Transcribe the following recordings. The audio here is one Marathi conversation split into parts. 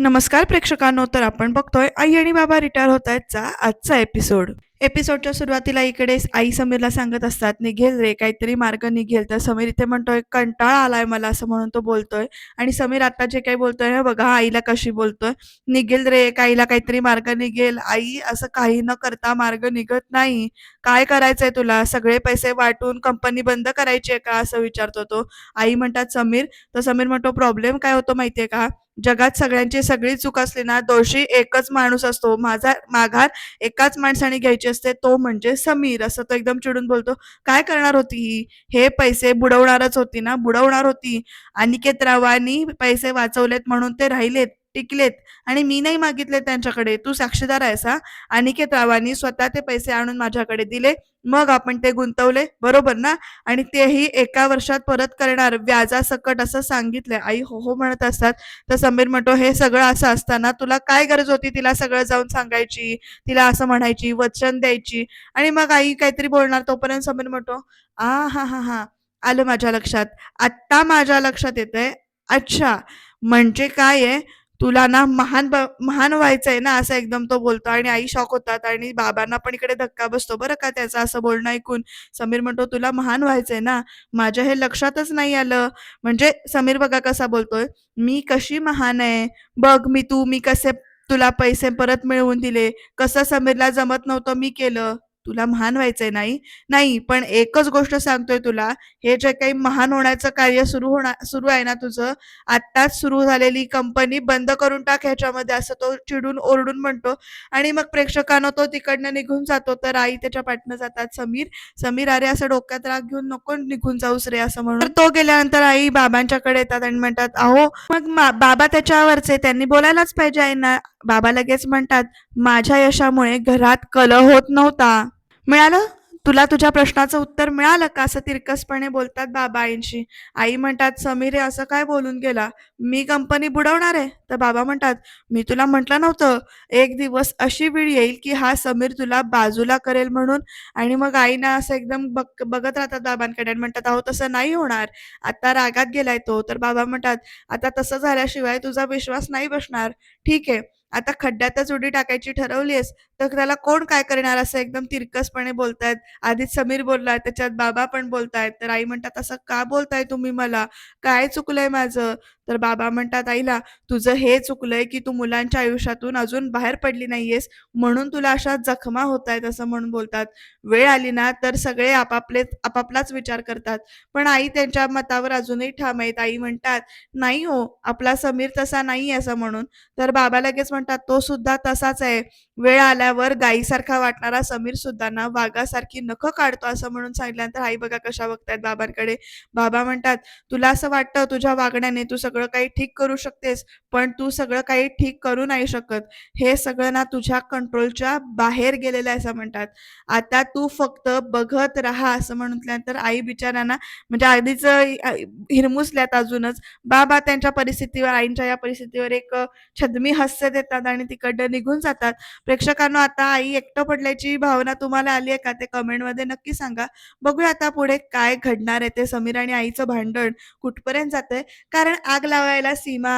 नमस्कार प्रेक्षकांनो तर आपण बघतोय आई आणि बाबा रिटायर होत आहेतचा आजचा एपिसोड एपिसोडच्या सुरुवातीला इकडे आई समीरला सांगत असतात निघेल रे काहीतरी मार्ग निघेल. तर समीर इथे म्हणतोय कंटाळा आलाय मला असं म्हणून तो बोलतोय. आणि समीर आता जे काही बोलतोय ना बघा आईला कशी बोलतोय. निघेल रे आईला काहीतरी मार्ग निघेल. आई असं काही न करता मार्ग निघत नाही. काय करायचंय तुला? सगळे पैसे वाटून कंपनी बंद करायची आहे का? असं विचारतो तो. आई म्हणतात समीर तर समीर म्हणतो प्रॉब्लेम काय होतो माहितीये का? जगात सगळ्यांची सगळी चूक असली ना दोषी एकच माणूस असतो. माझा माघार एकाच माणसाने घ्यायची असते तो म्हणजे समीर असं तो एकदम चिडून बोलतो. काय करणार होती ही? हे पैसे बुडवणारच होती ना बुडवणार होती. अनिकेत रावानी पैसे वाचवलेत म्हणून ते राहिलेत. टिकलेत. आणि मी नाही मागितले त्यांच्याकडे. तू साक्षीदार आहेस हा? अनिकेत रावांनी स्वतः ते पैसे आणून माझ्याकडे दिले. मग आपण ते गुंतवले. बरोबर ना? आणि तेही एका वर्षात परत करणार. व्याजासकट असं सांगितलंय. आई हो हो म्हणत असतात. तर समीर म्हणतो हे सगळं असं असताना तुला काय गरज होती तिला सगळं जाऊन सांगायची? तिला असं म्हणायची वचन द्यायची? आणि मग आई काहीतरी बोलणार. तोपर्यंत समीर म्हणतो आ हा हा हा. आलं माझ्या लक्षात. आत्ता माझ्या लक्षात येतंय. अच्छा. म्हणजे काय आहे? तुला ना महान महान व्हायचंय ना असं एकदम तो बोलतो. आणि आई शॉक होतात आणि बाबांना पण इकडे धक्का बसतो. बरं का त्याचं असं बोलणं ऐकून? समीर म्हणतो तुला महान व्हायचंय ना. माझ्या हे लक्षातच नाही आलं. म्हणजे समीर बघा कसा बोलतोय. मी कशी महान आहे? बघ मी तू मी कसे तुला पैसे परत मिळवून दिले? कसं समीरला जमत नव्हतं मी केलं? तुला महान व्हायचंय नाही. नाही पण एकच गोष्ट सांगतोय तुला हे जे काही महान होण्याचं कार्य सुरू होणार सुरू आहे ना तुझं आत्ताच सुरू झालेली कंपनी बंद करून टाक ह्याच्यामध्ये असं तो चिडून ओरडून म्हणतो. आणि मग प्रेक्षकांना तो तिकडनं निघून जातो तर आई त्याच्या पाठनं जातात समीर. समीर अरे असं डोक्यात राग घेऊन नको निघून जाऊस रे असं म्हणून. तो गेल्यानंतर आई बाबांच्याकडे येतात आणि म्हणतात अहो मग बाबा त्याच्यावरचे त्यांनी बोलायलाच पाहिजे आईना बाबा लगेच म्हणतात माझ्या यशामुळे घरात कलह होत नव्हता. मिळालं? तुला तुझ्या प्रश्नाचं उत्तर मिळालं का? असं तिरकसपणे बोलतात बाबा आईंशी आई म्हणतात समीर हे असं काय बोलून गेला? मी कंपनी बुडवणार आहे? तर बाबा म्हणतात मी तुला म्हटलं नव्हतं. एक दिवस अशी वेळ येईल की हा समीर तुला बाजूला करेल म्हणून. आणि मग आईना असं एकदम बघ बघत राहतात बाबांकडे आणि म्हणतात अहो तसं नाही होणार. आता रागात गेलाय तो. तर बाबा म्हणतात आता तसं झाल्याशिवाय तुझा विश्वास नाही बसणार. ठीक आहे. आता खड्ड्यातच उडी टाकायची ठरवलीस तर त्याला कोण काय करणार असं एकदम तिरकसपणे बोलतायत. आधीच समीर बोललाय त्याच्यात बाबा पण बोलतायत. तर आई म्हणतात असं का बोलताय तुम्ही मला? काय चुकलंय माझं? तर बाबा म्हणतात आईला तुझं हे चुकलंय की तू मुलांच्या आयुष्यातून अजून बाहेर पडली नाहीयेस म्हणून तुला अशा जखमा होत आहेत असं म्हणून बोलतात. वेळ आली ना तर सगळे आपापले आपापलाच विचार करतात. पण आई त्यांच्या मतावर अजूनही ठाम आहेत. आई म्हणतात नाही हो आपला समीर तसा नाही असं म्हणून. तर बाबा लगेच म्हणतात तो सुद्धा तसाच आहे. वेळ आल्यावर गायीसारखा वाटणारा समीर सुद्धा ना वाघासारखी नखं काढतो असं म्हणून सांगितल्यानंतर आई बघा कशा बघतायत बाबांकडे. बाबा म्हणतात तुला असं वाटतं तुझ्या वागण्याने तू सगळं काही ठीक करू शकतेस पण तू सगळं काही ठीक करू नाही शकत. हे सगळं ना तुझ्या कंट्रोलच्या बाहेर गेलेलं आहे असं म्हणतात. आता तू फक्त बघत राहा असं म्हटल्यानंतर आई बिचारांना म्हणजे आधीच हिरमुसल्यात अजूनच. बाबा त्यांच्या परिस्थितीवर आईंच्या या परिस्थितीवर एक छदमी हास्य देतात आणि तिकडं निघून जातात. प्रेक्षकांना आता आई एकटं पडल्याची भावना तुम्हाला आली आहे का? ते कमेंटमध्ये नक्की सांगा. बघूया आता पुढे काय घडणार आहे ते समीर आणि आईचं भांडण कुठपर्यंत जातंय? कारण आज आग लावायला सीमा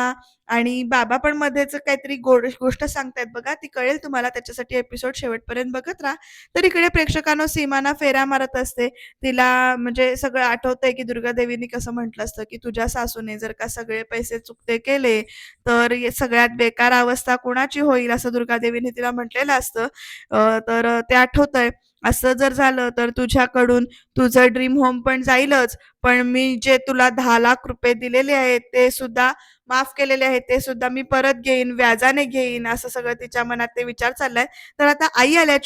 आणि बाबा पण मध्येच काहीतरी गोड गोष्ट सांगतायत बघा. ती कळेल तुम्हाला. त्याच्यासाठी एपिसोड शेवटपर्यंत बघत राहा. तर इकडे प्रेक्षकांना सीमाना फेऱ्या मारत असते. तिला म्हणजे सगळं आठवतंय की दुर्गादेवीनी कसं म्हटलं असतं की तुझ्या सासूने जर का सगळे पैसे चुकते केले तर सगळ्यात बेकार अवस्था कोणाची होईल? असं दुर्गादेवीने तिला म्हटलेलं असतं. तर ते आठवतंय. असं जर झालं तर तुझ्याकडून तुझं ड्रीम होम पण जाईलच. पण मी जे तुला दहा लाख रुपये दिलेले आहेत ते सुद्धा माफ केलेले आहेत ते सुद्धा मी परत घेईन व्याजाने घेईन असं सगळं तिच्या मनात ते विचार चाललाय. तर आता आई आल्या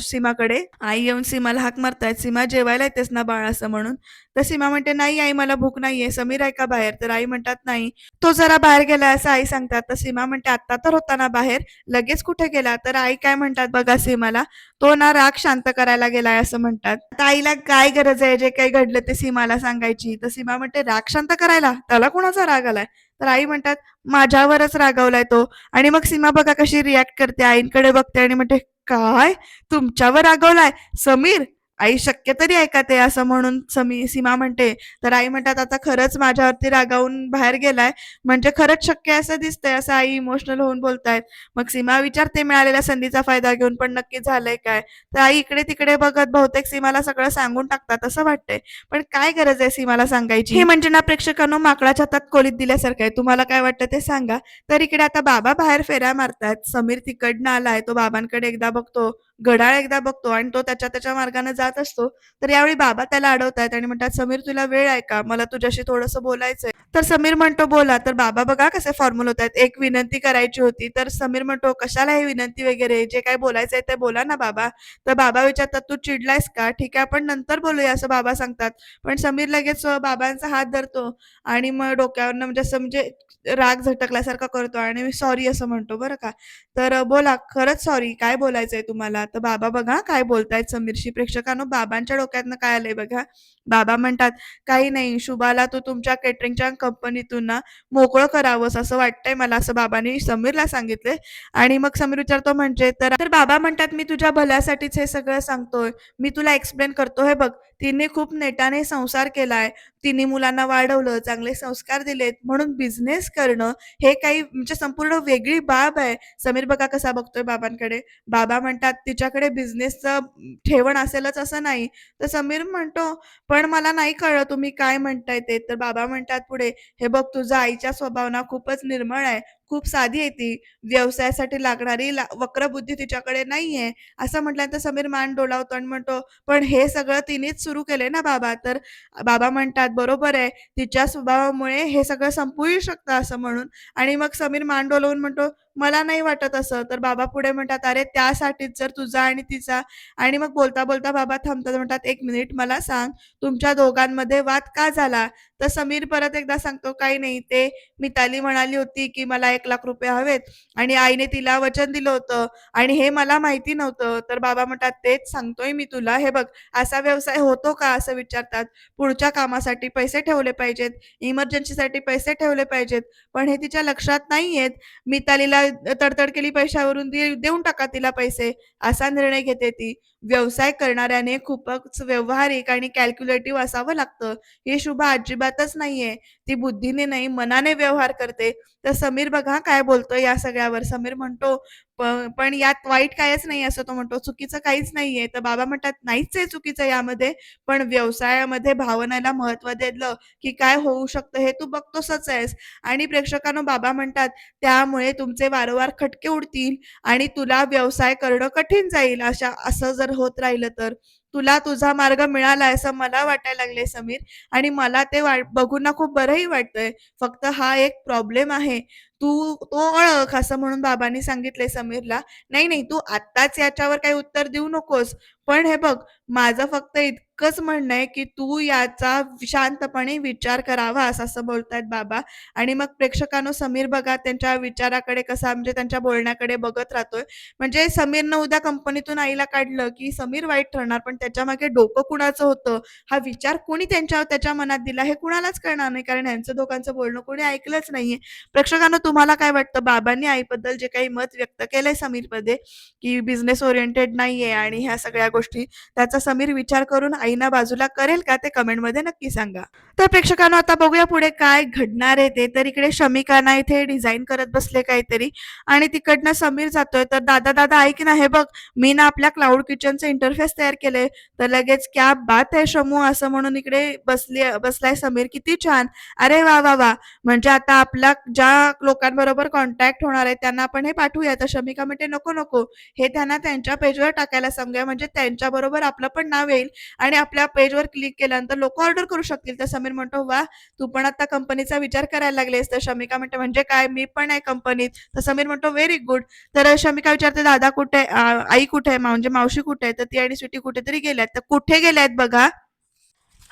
सीमाकडे. आई येऊन सीमाला हाक मारतायत. सीमा जेवायला येतेस ना बाळ असं म्हणून? तर सीमा म्हणते नाही आई मला भूक नाहीये. समीर आहे का बाहेर? तर आई म्हणतात नाही. तो जरा बाहेर गेला असं आई सांगतात. तर सीमा म्हणते आता तर होता ना बाहेर. लगेच कुठे गेला? तर आई काय म्हणतात बघा सीमाला तो ना राग शांत करायला गेलाय असं म्हणतात. आता आईला काय गरज आहे? जे काही घडलं ते सीमाला सांगायची. तर सीमा म्हणते राग शांत करायला? त्याला कोणाचा राग आलाय? तर आई म्हणतात माझ्यावरच रागावलाय तो. आणि मग सीमा बघा कशी रिॲक्ट करते आईंकडे बघते आणि म्हणते काय? तुमच्यावर रागवलाय? समीर आई शक्य तरी ऐकते ते? असं म्हणून समी सीमा म्हणते तर आई म्हणतात आता खरंच माझ्यावरती रागावून बाहेर गेलाय. म्हणजे खरंच शक्य असं दिसतंय असं आई इमोशनल होऊन बोलतायत. मग सीमा विचारते मिळालेल्या संधीचा फायदा घेऊन पण नक्की झालंय काय? तर आई इकडे तिकडे बघत बहुतेक सीमाला सगळं सांगून टाकतात असं वाटतंय. पण काय गरज आहे सीमाला सांगायची? हे म्हणजे ना प्रेक्षकांनो माकडाच्या हातात कोलीत दिल्यासारखं आहे. तुम्हाला काय वाटतं ते सांगा. तर इकडे आता बाबा बाहेर फेऱ्या मारतात समीर तिकडनं आलाय तो बाबांकडे एकदा बघतो. घड्याळ एकदा बघतो आणि तो त्याच्या त्याच्या मार्गाने जात असतो. तर यावेळी बाबा त्याला अडवतायत आणि म्हणतात समीर तुला वेळ आहे का? मला तुझ्याशी थोडंसं बोलायचंय. तर समीर म्हणतो बोला. तर बाबा बघा कसे फॉर्म्युल होत आहेत एक विनंती करायची होती. तर समीर म्हणतो कशाला हे विनंती वगैरे? जे काय बोलायचंय ते बोला ना बाबा. तर बाबा विचारतात तू चिडलायस का? ठीक आहे आपण नंतर बोलूया असं बाबा सांगतात. पण समीर लगेच बाबांचा हात धरतो आणि मग डोक्यावरनं म्हणजे असं म्हणजे राग झटकल्यासारखा करतो आणि मी सॉरी असं म्हणतो बरं का? तर बोला खरंच सॉरी काय बोलायचंय तुम्हाला? तर बाबा बघा काय बोलतायत समीरशी. प्रेक्षकांनो बाबांच्या डोक्यातनं काय आलंय बघा. बाबा म्हणतात काही नाही शुभाला तू तुमच्या केटरिंगच्या कंपनीतून ना मोकळं करावंस असं वाटतंय मला असं बाबांनी समीरला सांगितले आणि मग समीर विचारतो म्हणजे तर तर बाबा म्हणतात मी तुझ्या भल्यासाठीच हे सगळं सांगतोय. मी तुला एक्सप्लेन करतो हे बघ. तिने खूप नेटाने संसार केलाय. तिने मुलांना वाढवलं चांगले संस्कार दिलेत. म्हणून बिझनेस करणं हे काही म्हणजे संपूर्ण वेगळी बाब आहे. समीर बघा कसा बघतोय बाबांकडे. बाबा म्हणतात तिच्याकडे बिझनेसचं ठेवण असेलच असं नाही. तर समीर म्हणतो पण मला नाही कळलं तुम्ही काय म्हणताय ते. तर बाबा म्हणतात पुढे हे बघ तुझा आईच्या स्वभावना खूपच निर्मळ आहे. खूप साधी आहे ती. व्यवसायासाठी लागणारी ला वक्रबुद्धी तिच्याकडे नाहीये. असं म्हटल्यानंतर समीर मान डोलावतो आणि म्हणतो पण हे सगळं तिनेच सुरू केलंय ना बाबा? तर बाबा म्हणतात बरोबर आहे. तिच्या स्वभावामुळे हे सगळं संपूही शकतं असं म्हणून. आणि मग समीर मान डोलवून म्हणतो मला नाही वाटत असं. तर बाबा पुढे म्हणतात अरे त्यासाठीच जर तुझा आणि तिचा आणि मग बोलता बोलता बाबा थांबतात म्हणतात एक मिनिट मला सांग तुमच्या दोघांमध्ये वाद का झाला? तर समीर परत एकदा सांगतो काही नाही ते मिताली म्हणाली होती की मला एक लाख रुपये हवेत आणि आईने तिला वचन दिलं होतं आणि हे मला माहिती नव्हतं. तर बाबा म्हणतात तेच सांगतोय मी तुला हे बघ असा व्यवसाय होतो का? असं विचारतात. पुढच्या कामासाठी पैसे ठेवले पाहिजेत इमर्जन्सीसाठी पैसे ठेवले पाहिजेत पण हे तिच्या लक्षात नाहीयेत. मितालीला तडतड केली पैशावरून देऊन टाका तिला पैसे. असा निर्णय घेते ती. व्यवसाय करणाऱ्याने खूपच व्यवहारिक आणि कॅल्क्युलेटिव्ह असावं लागतं. ही शुभा अजिबातच नाहीये. ती बुद्धीने नाही मनाने व्यवहार करते. तर समीर बघा काय बोलतोय या सगळ्यावर. समीर म्हणतो पण यात वाईट कायच नाही असं तो म्हणतो. चुकीचं काहीच नाहीये. तर बाबा म्हणतात नाहीच आहे चुकीचं यामध्ये. पण व्यवसायामध्ये भावनेला महत्त्व दिलं की काय होऊ शकतं हे तू बघतोसच आहेस. आणि प्रेक्षकांनो बाबा म्हणतात त्यामुळे तुमचे वारंवार खटके उडतील आणि तुला व्यवसाय करणं कठीण जाईल. अशा असं जर होत राहिलं तर. तुला तुझा मार्ग मिळाला असं मला वाटायला लागले समीर. आणि मला ते वा बघून ना खूप बरंही वाटतंय. फक्त हा एक प्रॉब्लेम आहे. तू तो ओळख असं म्हणून बाबांनी सांगितले समीरला. नाही नाही तू आत्ताच याच्यावर काही उत्तर देऊ नकोस. पण हे बघ माझं फक्त इतकंच म्हणणं आहे की तू याचा शांतपणे विचार करावास असं बोलतायत बाबा. आणि मग प्रेक्षकांनो समीर बघा त्यांच्या विचाराकडे कसा म्हणजे त्यांच्या बोलण्याकडे बघत राहतोय. म्हणजे समीरनं उद्या कंपनीतून आईला काढलं की समीर वाईट ठरणार पण त्याच्यामागे डोकं कुणाचं होतं? हा विचार कोणी त्यांच्या त्याच्या मनात दिला? हे कुणालाच कळणार नाही कारण यांचं दोघांचं बोलणं कोणी ऐकलंच नाहीये. प्रेक्षकांनो तुम्हाला काय वाटतं? बाबांनी आईबद्दल जे काही मत व्यक्त केलंय समीरमध्ये की बिझनेस ओरिएंटेड नाहीये आणि ह्या सगळ्या गोष्टी त्याचा समीर विचार करून आईना बाजूला करेल का? ते कमेंटमध्ये नक्की सांगा. तर प्रेक्षकांना आता बघूया पुढे काय घडणार आहे ते. तर इकडे शमिकाना इथे डिझाईन करत बसले काहीतरी आणि तिकडनं समीर जातोय. तर दादा दादा ऐक ना हे बघ मी ना आपल्या क्लाउड किचनचं इंटरफेस तयार केले तर लगेच क्या बात आहे शमू असं म्हणून इकडे बसली बसलाय समीर किती छान. अरे वा वा वा. म्हणजे आता आपला ज्या लोकांबरोबर कॉन्टॅक्ट होणार आहे त्यांना आपण हे पाठवूया तर शमिका म्हणते नको नको. हे त्यांना त्यांच्या पेजवर टाकायला सांगूया. म्हणजे त्यांच्या बरोबर आपलं पण नाव येईल आणि आपल्या पेजवर क्लिक केल्यानंतर लोक ऑर्डर करू शकतील. तर समीर म्हणतो वा तू पण आता कंपनीचा विचार करायला लागलेस. तर शमिका म्हणते म्हणजे काय? मी पण आहे कंपनीत तर समीर म्हणतो व्हेरी गुड तर शमिका विचारते दादा कुठे आई कुठे आहे? म्हणजे मावशी कुठे आहे? तर ती आणि स्वीटी कुठेतरी गेल्यात. तर कुठे गेल्यात बघा?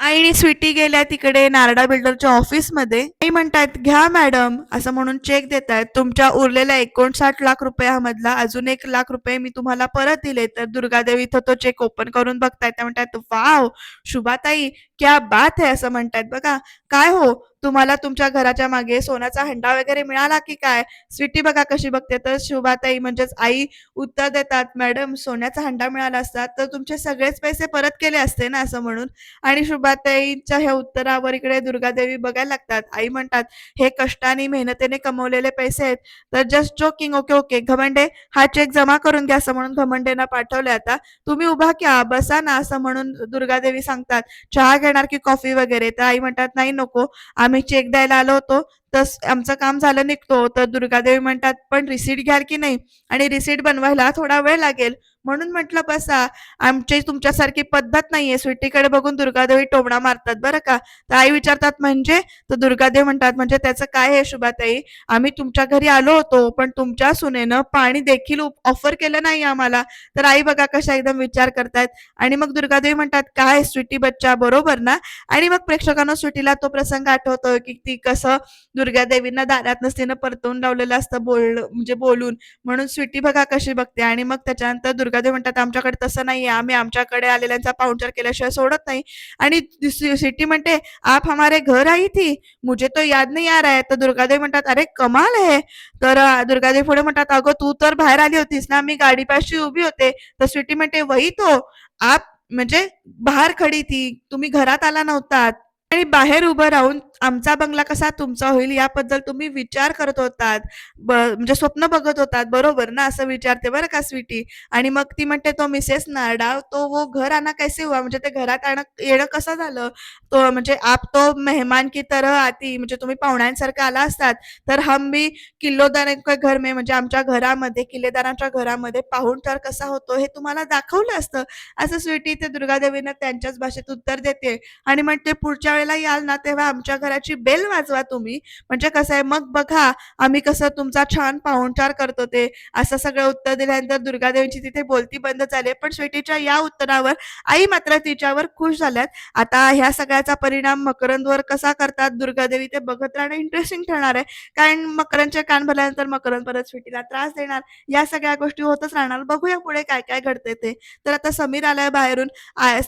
आईने स्वीटी गेल्या तिकडे नारडा बिल्डरच्या ऑफिसमध्ये आई म्हणतात घ्या मॅडम असं म्हणून चेक देत आहेत तुमच्या उरलेल्या एकोणसाठ लाख रुपयामधला अजून एक लाख रुपये मी तुम्हाला परत दिले तर दुर्गादेवी इथं तो चेक ओपन करून बघतायत. त्या म्हणतात वाव शुभाताई क्या बात है असं म्हणतात बघा. काय हो तुम्हाला तुमच्या घराच्या मागे सोन्याचा हंडा वगैरे मिळाला की काय? स्वीटी बघा कशी बघते तर शुभाताई म्हणजेच आई उत्तर देतात मॅडम सोन्याचा हंडा मिळाला असता तर तुमचे सगळेच पैसे परत केले असते ना असं म्हणून. आणि शुभाताईच्या ह्या उत्तरावर इकडे दुर्गादेवी बघायला लागतात. आई म्हणतात हे कष्टाने मेहनतीने कमवलेले पैसे आहेत तर just joking okay okay Ghamande हा चेक जमा करून घ्या असं म्हणून घमंडेना पाठवले आता. तुम्ही उभा क्या बसा ना असं म्हणून दुर्गादेवी सांगतात. चहा घेणार की कॉफी वगैरे? तर आई म्हणतात नाही नको. आम्ही चेक द्यायला आलो होतो. तस आमचं काम झालं निघतो. तर दुर्गादेवी म्हणतात पण रिसीट घ्याल की नाही? आणि रिसीट बनवायला थोडा वेळ लागेल. म्हणून म्हटलं बसा. आमची तुमच्यासारखी पद्धत नाहीये. सुट्टीकडे बघून दुर्गादेवी टोमणा मारतात बरं का? तर आई विचारतात म्हणजे? तर दुर्गादेवी म्हणतात म्हणजे त्याचं काय आहे शुभाताई? आम्ही तुमच्या घरी आलो होतो पण तुमच्या सुनेनं पाणी देखील ऑफर केलं नाही आम्हाला. तर आई बघा कशा एकदम विचार करतायत. आणि मग दुर्गादेवी म्हणतात काय स्वीटी बच्चा? बरोबर ना? आणि मग प्रेक्षकांना सुटीला तो प्रसंग आठवतोय की ती कसं दुर्गादेवींना दारात नसतीनं परतवून लावलेलं असतं बोल म्हणजे बोलून. म्हणून स्वीटी बघा कशी बघते. आणि मग त्याच्यानंतर दुर्गादेवी म्हणतात आमच्याकडे तसं नाहीये. आम्ही आमच्याकडे आलेल्यांचा पाहुणचार केल्याशिवाय सोडत नाही. आणि स्वीटी म्हणते आप हमारे घर आई थी. मुझे तो याद नाही आ रहा है. तर दुर्गादेवी म्हणतात अरे कमाल आहे तर दुर्गादेव दुर्गादेवी पुढे म्हणतात अगं तू तर बाहेर आली होतीस ना. मी गाडीपाशी उभी होते. तर स्वीटी म्हणते वही तो. आप म्हणजे बाहेर खडी ती तुम्ही घरात आला नव्हतात. आणि बाहेर उभं राहून आमचा बंगला कसा तुमचा होईल याबद्दल तुम्ही विचार करत होतात. ब म्हणजे स्वप्न बघत होतात. बरोबर ना? असं विचारते बरं का स्वीटी? आणि मग ती म्हणते तो मिसेस नारडा तो वो घर आणा कैसे हुआ? म्हणजे ते घरात आण येणं कसं झालं? तो म्हणजे आप तो मेहमान की तरह आती म्हणजे तुम्ही पाहुण्यांसारखं आला असतात. तर हम भी किल्लोदार घर मे म्हणजे आमच्या घरामध्ये किल्लेदारांच्या घरामध्ये पाहुणचार कसा होतो हे तुम्हाला दाखवलं असतं. असं स्वीटी ते दुर्गादेवीनं त्यांच्याच भाषेत उत्तर देते. आणि म्हणते पुढच्या वेळेला याल ना तेव्हा आमच्या घराची बेल वाजवा तुम्ही. म्हणजे कसं आहे मग बघा आम्ही कसं तुमचा छान पाहुणचार करतो ते. असं सगळं उत्तर दिल्यानंतर दुर्गादेवीची तिथे बोलती बंद झाली पण स्वीटीच्या या उत्तरावर आई मात्र तिच्यावर खुश झाल्यात. आता ह्या सगळ्याचा परिणाम मकरंदवर कसा करतात? दुर्गादेवी ते बघत राहणं इंटरेस्टिंग ठरणार आहे. कारण मकरंदचे कान भरल्यानंतर मकरंद परत स्वीटीला त्रास देणार. या सगळ्या गोष्टी होतच राहणार. बघूया पुढे काय काय घडते ते. तर आता समीर आलाय बाहेरून.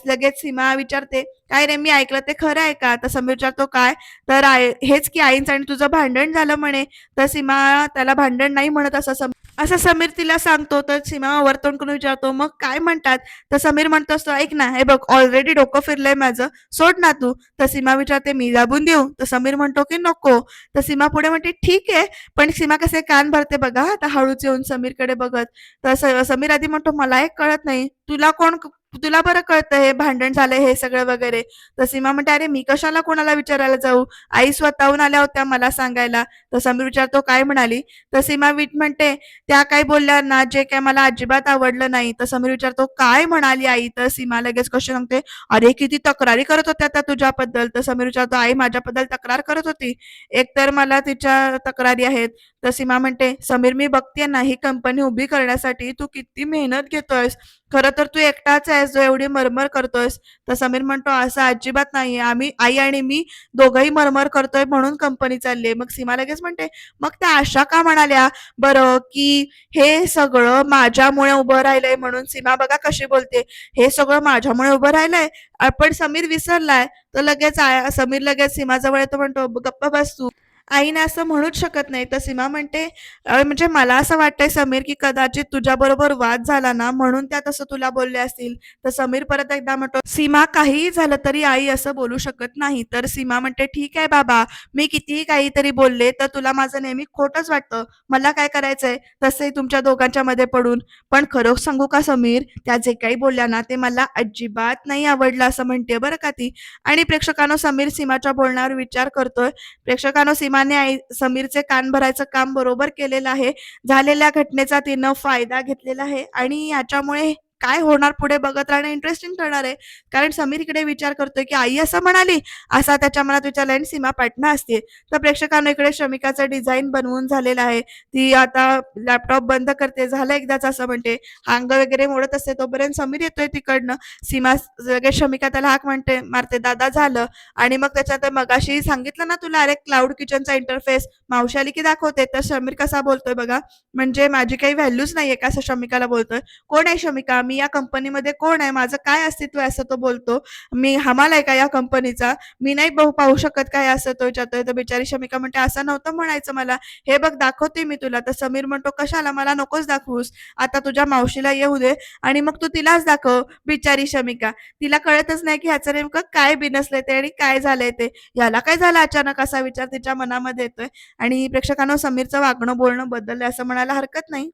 लगेच सीमा विचारते काय रे मी ऐकलं ते खरं आहे का? आता समीर विचारतो काय तर आय हेच की आईंचं आणि तुझं भांडण झालं म्हणे तर सीमा त्याला भांडण नाही म्हणत असं सम असं समीर तिला सांगतो तर सीमा वर्तवण करून विचारतो मग काय म्हणतात? तर समीर म्हणतो असतो ऐक ना हे बघ ऑलरेडी डोकं फिरलंय माझं सोड ना तू. तर सीमा विचारते मी दाबून देऊ? तर समीर म्हणतो की नको. तर सीमा पुढे म्हणते ठीक आहे पण सीमा कसे कान भरते बघा आता हळूच येऊन समीरकडे बघत. तर समीर आधी म्हणतो मला एक कळत नाही तुला कोण तुला बरं कळतं हे भांडण झालंय हे सगळं वगैरे. तर सीमा म्हणते अरे मी कशाला कोणाला विचारायला जाऊ? आई स्वतःहून आल्या होत्या मला सांगायला. तर समीर विचारतो काय म्हणाली? तर सीमा वीट म्हणते त्या काय बोलल्या ना जे काय मला अजिबात आवडलं नाही. तर समीर विचारतो काय म्हणाली आई? तर सीमा लगेच कशी सांगते अरे किती तक्रारी करत होत्या त्या तुझ्याबद्दल. तर समीर विचारतो आई माझ्याबद्दल तक्रार करत होती? एकतर मला तिच्या तक्रारी आहेत. तर सीमा म्हणते समीर मी बघते ना ही कंपनी उभी करण्यासाठी तू किती मेहनत घेतोयस. खरं तर तू एकटाच आहेस. जो एवढी मरमर करतोयस. तर समीर म्हणतो असं अजिबात नाहीये. आम्ही आई आणि मी दोघंही मरमर करतोय म्हणून कंपनी चालली मग सीमा लगेच म्हणते मग त्या आशा का म्हणाल्या? बरं की हे सगळं माझ्यामुळे उभं राहिलंय म्हणून सीमा बघा कशी बोलते. हे सगळं माझ्यामुळे उभं राहिलंय. आपण पण समीर विसरलाय. तर लगेच समीर लगेच सीमाजवळ येतो म्हणतो गप्प बस तू. आईने असं म्हणूच शकत नाही. तर सीमा म्हणते म्हणजे मला असं वाटतंय समीर की कदाचित तुझ्याबरोबर वाद झाला ना म्हणून त्या तसं तुला बोलले असतील. तर समीर परत एकदा म्हणतो सीमा काहीही झालं तरी आई असं बोलू शकत नाही. तर सीमा म्हणते ठीक आहे बाबा मी कितीही काहीतरी बोलले तर तुला माझं नेहमी खोटच वाटतं. मला काय करायचंय? तसंही तुमच्या दोघांच्या मध्ये पडून. पण खरं सांगू का समीर त्या जे काही बोलल्या ना ते मला अजिबात नाही आवडलं असं म्हणते बरं का ती. आणि प्रेक्षकांनो समीर सीमाच्या बोलण्यावर विचार करतोय. प्रेक्षकांनो प्रेमाने आई समीरचे कान भरायचं काम बरोबर केलेलं आहे. झालेल्या घटनेचा तिनं फायदा घेतलेला आहे आणि याच्यामुळे काय होणार पुढे बघत राहणं इंटरेस्टिंग ठरणार आहे. कारण समीर इकडे विचार करतोय की आई असं म्हणाली असा त्याच्या मनात विचारला आणि सीमा पाटणा असते. तर प्रेक्षकांना इकडे श्रमिकाचं डिझाईन बनवून झालेलं आहे. ती आता लॅपटॉप बंद करते झालं एकदाच असं म्हणते. अंग वगैरे मोडत असते तोपर्यंत समीर येतोय तिकडनं. सीमा लगेच श्रमिका त्याला हाक म्हणते मारते दादा झालं. आणि मग त्याच्यात मगाशी सांगितलं ना तुला अरे क्लाउड किचनचा इंटरफेस मावशाली की दाखवते. तर समीर कसा बोलतोय बघा म्हणजे माझी काही व्हॅल्यूच नाहीये का? असं श्रमिकाला बोलतोय. कोण आहे श्रमिका मी या कंपनीमध्ये कोण आहे? माझं काय अस्तित्व आहे असं तो बोलतो. मी हमाल आहे का या कंपनीचा? मी नाही पाहू पाहू शकत काय असं तो विचारतोय. तर बिचारी शमिका म्हणते असं नव्हतं म्हणायचं मला. हे बघ दाखवते मी तुला. तर समीर म्हणतो कशाला? मला नकोच दाखवूस. आता तुझ्या मावशीला येऊ दे आणि मग तू तिलाच दाखव बिचारी शमिका. तिला कळतच नाही की ह्याचं नेमकं काय बिनसलंय ते आणि काय झालंय ते. याला काय झालं? अचानक असा विचार तिच्या मनामध्ये येतोय. आणि प्रेक्षकांना समीरचं वागणं बोलणं बदललंय असं म्हणायला हरकत नाही.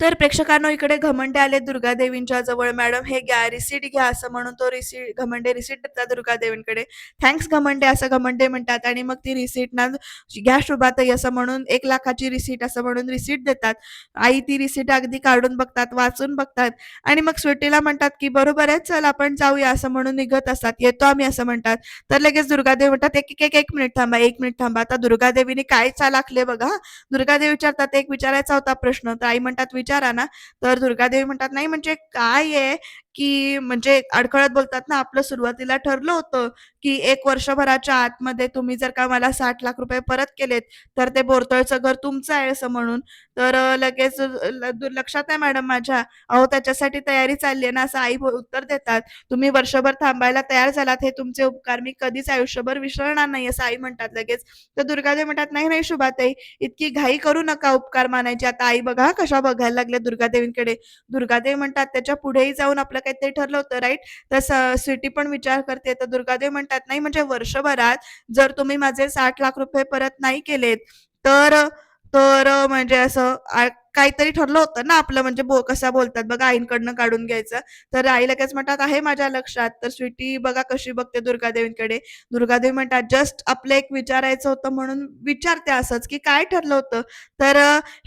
तर प्रेक्षकांनो इकडे घमंडे आले दुर्गादेवींच्या जवळ. मॅडम हे घ्या रिसीट घ्या असं म्हणून तो रिसीट घमंडे रिसीट देतात दुर्गादेवींकडे. थँक्स घमंडे असं घमंडे म्हणतात आणि मग ती रिसीट ना घ्या शुभाताई असं म्हणून एक लाखाची रिसीट असं म्हणून रिसीट देतात. आई ती रिसीट अगदी काढून बघतात वाचून बघतात आणि मग स्वीटीला म्हणतात की बरोबर आहे चल आपण जाऊया असं म्हणून निघत असतात. येतो आम्ही असं म्हणतात. तर लगेच दुर्गादेवी म्हणतात एक एक एक एक मिनिट थांबा एक मिनिट थांबा. आता दुर्गादेवीने काय चालाखले बघा दुर्गादेवी विचारतात एक विचारायचा होता प्रश्न. तर आई म्हणतात विचारा ना. तर दुर्गादेवी म्हणतात नाही म्हणजे काय आहे की म्हणजे अडखळत बोलतात ना आपलं सुरुवातीला ठरलं होतं की एक वर्षभराच्या आतमध्ये तुम्ही जर का मला साठ लाख रुपये परत केलेत तर ते बोरतळचं घर तुमचं आहे असं म्हणून. तर लगेच लक्षात आहे मॅडम माझ्या. अहो त्याच्यासाठी तयारी चालली आहे ना असं आई उत्तर देतात. तुम्ही वर्षभर थांबायला तयार झालात हे तुमचे उपकार. मी कधीच आयुष्यभर विसरणार नाही असं आई म्हणतात लगेच. तर दुर्गादेवी म्हणतात नाही नाही शुभाताई इतकी घाई करू नका उपकार मानायची. आता आई बघा कशा बघायला लागल्या दुर्गादेवींकडे. दुर्गादेवी म्हणतात त्याच्या पुढेही जाऊन आपलं काहीतरी ठरलं होतं राईट तर स्वीटी पण विचार करते. तर दुर्गादेवी म्हणतात नाही म्हणजे वर्षभरात जर तुम्ही माझे साठ लाख रुपये परत नाही केलेत तर तर म्हणजे असं काहीतरी ठरलं होतं ना आपलं म्हणजे बो कसा बोलतात बघा आईंकडनं काढून घ्यायचं. तर आई लगेच म्हणतात आहे माझ्या लक्षात तर स्वीटी बघा कशी बघते दुर्गादेवींकडे. दुर्गादेवी म्हणतात जस्ट आपलं एक विचारायचं होतं म्हणून विचारते असंच की काय ठरलं होतं? तर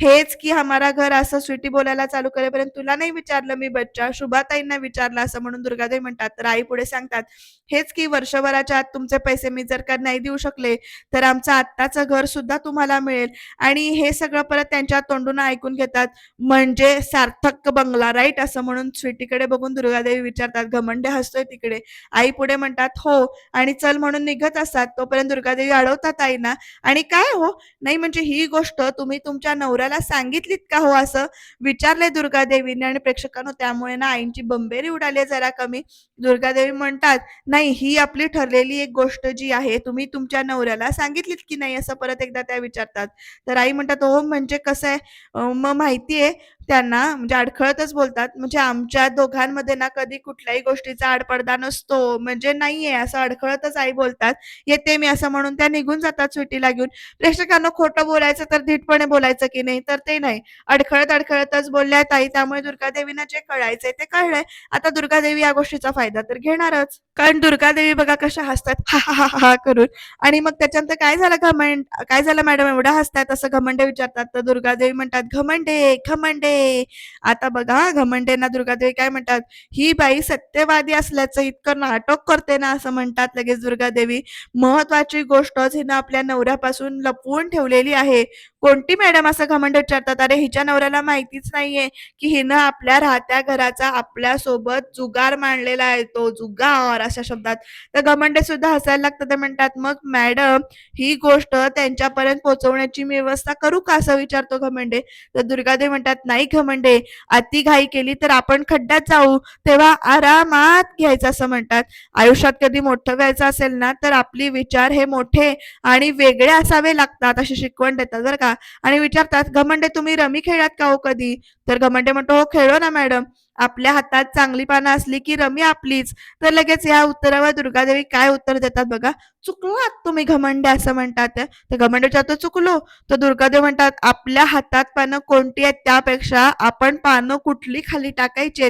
हेच की हमारा घर असं स्वीटी बोलायला चालू करेपर्यंत तुला नाही विचारलं मी बच्चा शुभाताईंना विचारलं असं म्हणून दुर्गादेवी म्हणतात. तर आई पुढे सांगतात हेच की वर्षभराच्या आत तुमचे पैसे मी जर का नाही देऊ शकले तर आमचं आत्ताचं घर सुद्धा तुम्हाला मिळेल. आणि हे सगळं परत त्यांच्या तोंडून ऐकून घेतात. म्हणजे सार्थक बंगला राईट असं म्हणून स्वीटीकडे बघून दुर्गादेवी विचारतात घमंडे हसतोय तिकडे. आई पुढे म्हणतात हो. आणि चल म्हणून निघत असतात. तोपर्यंत दुर्गादेवी अडवतात आईना. आणि काय हो? नाही म्हणजे ही गोष्ट तुम्ही तुमच्या नवऱ्याला सांगितलीत का हो असं? विचारले दुर्गादेवीने आणि प्रेक्षकांनो त्यामुळे ना आईंची बंबेरी उडाली जरा कमी. दुर्गादेवी म्हणतात नाही ही आपली ठरलेली एक गोष्ट जी आहे तुम्ही तुमच्या नवऱ्याला सांगितलीत की नाही? असं परत एकदा त्या विचारतात. तर आई म्हणतात हो म्हणजे कसं आहे? अं, मग माहिती आहे त्यांना म्हणजे अडखळतच बोलतात. म्हणजे आमच्या दोघांमध्ये ना कधी कुठल्याही गोष्टीचा आडपडदा नसतो. म्हणजे नाहीये असं अडखळतच आई बोलतात. येते मी असं म्हणून त्या निघून जातात सुट्टीला घेऊन. प्रेक्षकांना खोटं बोलायचं तर धीटपणे बोलायचं की नाही तर ते नाही. अडखळत अडखळतच बोलल्या ताई त्यामुळे दुर्गादेवीनं जे कळायचंय ते कळलंय. आता दुर्गादेवी या गोष्टीचा फायदा तर घेणारच. कारण दुर्गादेवी बघा कशा हसतात. हा हा हा हा करून. आणि मग त्याच्यानंतर काय झालं घमंड? काय झालं मॅडम? एवढं हसतात असं घमंडे विचारतात. तर दुर्गादेवी म्हणतात घमंडे घमंडे. आता बघा घमंडेंना दुर्गादेवी काय म्हणतात? ही बाई सत्यवादी असल्याचं इतकं नाटक करते ना असं म्हणतात लगेच दुर्गादेवी. महत्वाची गोष्ट हिनं आपल्या नवऱ्यापासून लपवून ठेवलेली आहे. कोणती मॅडम असं घमंड विचारतात? अरे हिच्या नवऱ्याला माहितीच नाहीये की हिनं आपल्या राहत्या घराचा आपल्यासोबत जुगार मांडलेला आहे तो जुगार अशा शब्दात. तर घमंडे सुद्धा हसायला लागतात. ते म्हणतात मग मॅडम ही गोष्ट त्यांच्यापर्यंत पोहोचवण्याची मी व्यवस्था करू का? असं विचारतो घमंडे. तर दुर्गादेवी म्हणतात नाही घमंडे म्हणजे अति घाई केली तर आपण खड्ड्यात जाऊ तेव्हा आरामात घ्यायचं असं म्हणतात. आयुष्यात कधी मोठं व्हायचं असेल ना तर आपली विचार हे मोठे आणि वेगळे असावे लागतात अशी शिकवण देतात बरं का. आणि विचारतात घमंडे तुम्ही रमी खेळात का हो कधी? तर घमंडे म्हणतो हो खेळो ना मॅडम. आपल्या हातात चांगली पानं असली की रमी आपलीच. तर लगेच या उत्तरावर दुर्गादेवी काय उत्तर देतात बघा. चुकलात तुम्ही घमंडे असं म्हणतात तर घमंडच्या तर चुकलो. तर दुर्गादेव म्हणतात आपल्या हातात पानं कोणती आहेत? त्यापेक्षा आपण पानं कुठली खाली टाकायची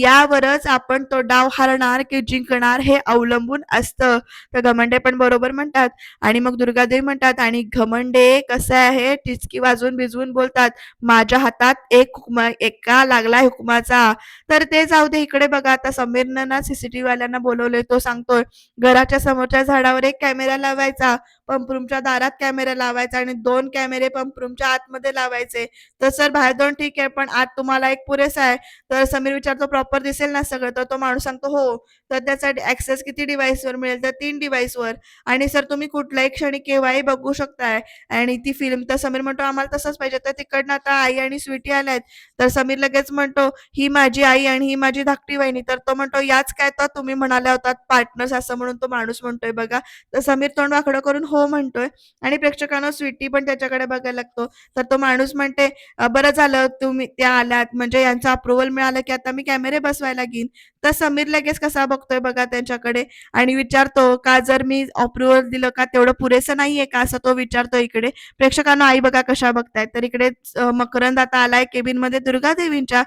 यावरच आपण तो डाव हारणार की जिंकणार हे अवलंबून असतं. तर घमंडे पण बरोबर म्हणतात. आणि मग दुर्गादेवी म्हणतात आणि घमंडे कसं आहे? टिचकी वाजवून भिजवून बोलतात माझ्या हातात एक हुकमा एका लागला हुकमाचा तर ते जाऊ दे इकडे बघा. आता समीरनं ना सीसीटीव्ही वाल्यांना बोलवलंय तो सांगतोय घराच्या समोरच्या झाडावर एक कॅमेरा लावायचा. पंप रूमच्या दारात कॅमेरा लावायचा आणि दोन कॅमेरे पंप रूमच्या आतमध्ये लावायचे. तर सर बाहेर दोन ठीक आहे पण आत तुम्हाला एक पुरेसा आहे. तर समीर विचारतो प्रॉपर दिसेल ना सगळं? तर तो माणूस सांगतो हो. तर त्यासाठी ऍक्सेस किती डिव्हाइसवर मिळेल? तर तीन डिव्हाइसवर आणि सर तुम्ही कुठल्याही क्षणी केव्हाही बघू शकताय. आणि ती फिल्म तर समीर म्हणतो आम्हाला तसंच पाहिजे. तर तिकडनं आता आई आणि स्वीटी आल्यात. तर समीर लगेच म्हणतो ही माझी आई आणि ही माझी धाकटी वहिनी. तर तो म्हणतो याच काय तर तुम्ही म्हणाल्या होतात पार्टनर्स असं म्हणून तो माणूस म्हणतोय बघा. तर समीर तोंड वाकडं करून हो म्हणतोय. आणि प्रेक्षकांना स्वीटी पण त्याच्याकडे बघायला लागतो. तर तो माणूस म्हणते बरं झालं तुम्ही त्या आल्यात म्हणजे यांचं अप्रुव्हल मिळालं की आता मी कॅमेरे बसवायला घेईन. तर समीर लगेच कसा बघतोय बघा त्यांच्याकडे. आणि विचारतो का जर मी अप्रुव्हल दिलं का? तेवढं पुरेसं नाहीये का? असं तो विचारतो इकडे. प्रेक्षकांना आई बघा कशा बघतायत तर इकडे मकरंद आता आलाय केबिनमध्ये दुर्गादेवींच्या.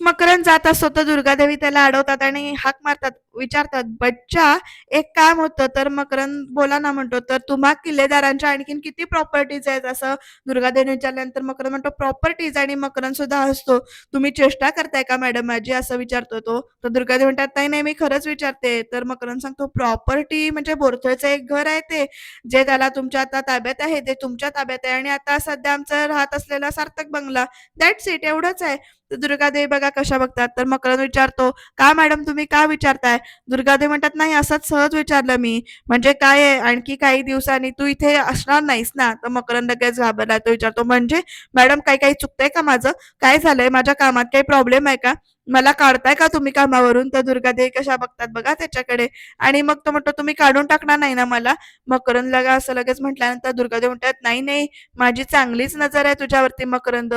मकरंद जात असतो तर दुर्गादेवी त्याला अडवतात आणि हाक मारतात विचारतात बच्चा एक काम होतं तर मकरंद बोला ना म्हणतो. तर तुम्हा किल्लेदारांच्या आणखीन किती प्रॉपर्टीज आहेत? असं दुर्गादेवी विचारल्यानंतर मकरंद म्हणतो प्रॉपर्टीज आणि मकरंद सुद्धा असतो. तुम्ही चेष्टा करताय का मॅडम माझी? असं विचारतो तो. तर दुर्गादेवी म्हणतात नाही नाही मी खरंच विचारते. तर मकरंद सांगतो प्रॉपर्टी म्हणजे बोरथळचं एक घर आहे ते जे त्याला तुमच्या आता ताब्यात आहे ते तुमच्या ताब्यात आहे आणि आता सध्या आमचं राहत असलेला सार्थक बंगला दॅट्स इट एवढंच आहे. दुर्गादेवी बघा कशा बघतात. तर मकरंद विचारतो का मॅडम तुम्ही का विचारताय? दुर्गादेवी म्हणतात नाही असंच सहज विचारलं मी. म्हणजे काय आहे? आणखी काही दिवसांनी तू इथे असणार नाहीस ना? तर मकरंद लगेच घाबरला. तो विचारतो म्हणजे? मॅडम काही काही चुकतंय का माझं? काय झालंय? माझ्या कामात काही प्रॉब्लेम आहे का? मला काढताय का तुम्ही कामावरून? तर दुर्गादेवी कशा बघतात बघा त्याच्याकडे. आणि मग तो म्हणतो तुम्ही काढून टाकणार नाही ना मला? मकरंद लगा असं लगेच म्हटल्यानंतर दुर्गादेवी म्हणतात नाही नाही. माझी चांगलीच नजर आहे तुझ्यावरती मकरंद.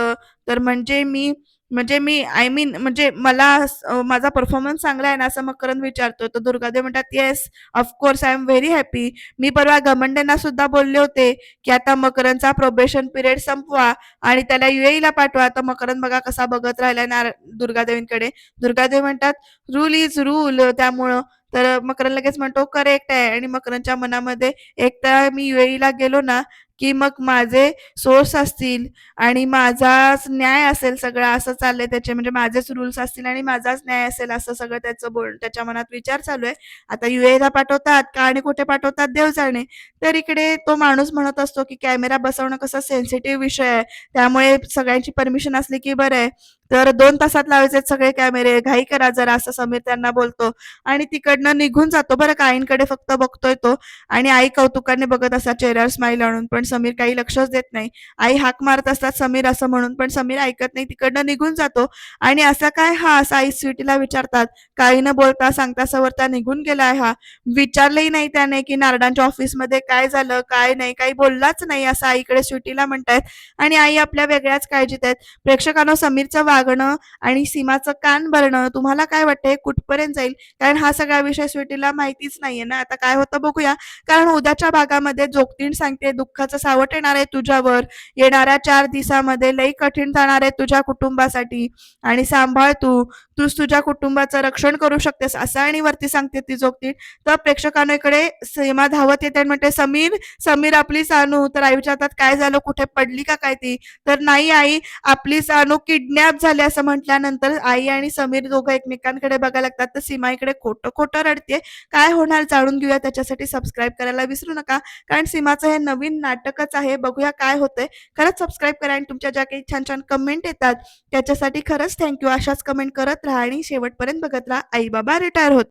तर म्हणजे मी म्हणजे मी आय मीन म्हणजे मला माझा परफॉर्मन्स चांगला आहे ना असं मकरंद विचारतो. तर दुर्गादेव म्हणतात yes of course I am very happy मी परवा गमंडेंना सुद्धा बोलले होते की आता मकरंदचा प्रोबेशन पिरियड संपवा आणि त्याला युएईला पाठवा. तर मकरंद बघा कसा बघत राहिला ना दुर्गादेवींकडे. दुर्गादेवी म्हणतात रूल इज रूल त्यामुळं तर मकरंद लगेच म्हणतो करेक्ट आहे. आणि मकरंदच्या मनामध्ये एकदा मी मी युएईला गेलो ना की मग माझे सोर्स असतील आणि माझाच न्याय असेल सगळं असं चाललंय त्याचे म्हणजे माझेच रूल्स असतील आणि माझाच न्याय असेल असं सगळं त्याचं बोल त्याच्या मनात विचार चालू आहे. आता युएला पाठवतात का आणि कुठे पाठवतात देव जाणे तर इकडे तो माणूस म्हणत असतो की कॅमेरा बसवणं कसं सेन्सिटिव्ह विषय आहे. त्यामुळे सगळ्यांची परमिशन असली की बरं आहे. तर दोन तासात लावायचे सगळे कॅमेरे. घाई करा जरा असं समीर त्यांना बोलतो. आणि तिकडनं निघून जातो. बरं का आईंकडे फक्त बघतोय तो. आणि आई कौतुकाने बघत असतात चेहऱ्यावर स्माईल आणून. पण समीर काही लक्षच देत नाही. आई हाक मारत असतात समीर असं म्हणून. पण समीर ऐकत नाही. तिकडनं निघून जातो. आणि असा काय हा असं आई स्वीटीला विचारतात. काही न बोलता सांगता सवरता निघून गेलाय हा. विचारलंही नाही त्याने की नारडांच्या ऑफिसमध्ये काय झालं काय नाही काही बोललाच नाही असं आईकडे स्वीटीला म्हणतायत. आणि आई आपल्या वेगळ्याच काळजीत आहेत. प्रेक्षकांना समीरचं वागणं आणि सीमाचं कान भरणं तुम्हाला काय वाटतंय कुठपर्यंत जाईल? कारण हा सगळा विषय स्वीटीला माहितीच नाहीये ना. आता काय होतं बघूया. कारण उद्याच्या भागामध्ये जोगतीण सांगते दुःखाचं सावट येणार आहे तुझ्यावर. येणाऱ्या चार दिवसामध्ये लई कठीण जाणार आहे तुझ्या कुटुंबासाठी. आणि सांभाळ तू. तूच तुझ्या कुटुंबाचं रक्षण करू शकतेस असं आणि वरती सांगते ती जोगतीण तर प्रेक्षकांना इकडे सीमा धावत येते म्हणते समीर समीर आपली सानू. तर आई विचारतात काय झालं कुठे पडली का काय ती? तर नाही आई आपली सानू किडनॅप झाली. झाले असं म्हटल्यानंतर आई आणि समीर दोघं एकमेकांकडे बघायला लागतात. तर सीमा इकडे खोटं खोटं रडते काय होणार जाणून घेऊया. त्याच्यासाठी सबस्क्राईब करायला विसरू नका. कारण सीमाचं हे नवीन नाटकच आहे. बघूया काय होतंय. खरंच सबस्क्राईब करा आणि तुमच्या ज्या काही छान छान कमेंट येतात त्याच्यासाठी खरंच थँक्यू अशाच कमेंट करत राहा आणि शेवटपर्यंत बघत राहा. आई बाबा रिटायर होत.